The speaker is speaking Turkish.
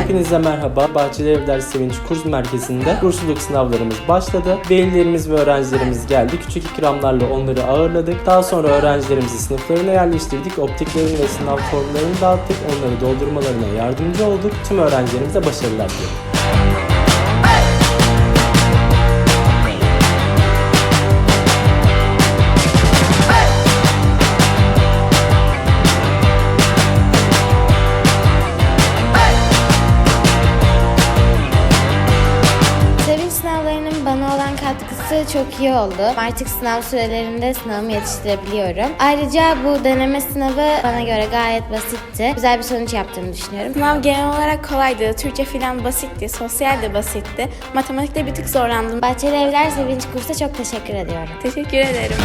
Hepinize merhaba. Bahçeli Evler Sevinç Kurs Merkezi'nde kursluluk sınavlarımız başladı. Velilerimiz ve öğrencilerimiz geldi. Küçük ikramlarla onları ağırladık. Daha sonra öğrencilerimizi sınıflarına yerleştirdik. Optiklerini ve sınav formlarını dağıttık. Onları doldurmalarına yardımcı olduk. Tüm öğrencilerimize başarılar diliyorum. Sınavlarının bana olan katkısı çok iyi oldu. Artık sınav sürelerinde sınavımı yetiştirebiliyorum. Ayrıca bu deneme sınavı bana göre gayet basitti. Güzel bir sonuç yaptığımı düşünüyorum. Sınav genel olarak kolaydı. Türkçe filan basitti. Sosyal de basitti. Matematikte bir tık zorlandım. Bahçeli Evler Sevinç Kurs'a çok teşekkür ediyorum. Teşekkür ederim.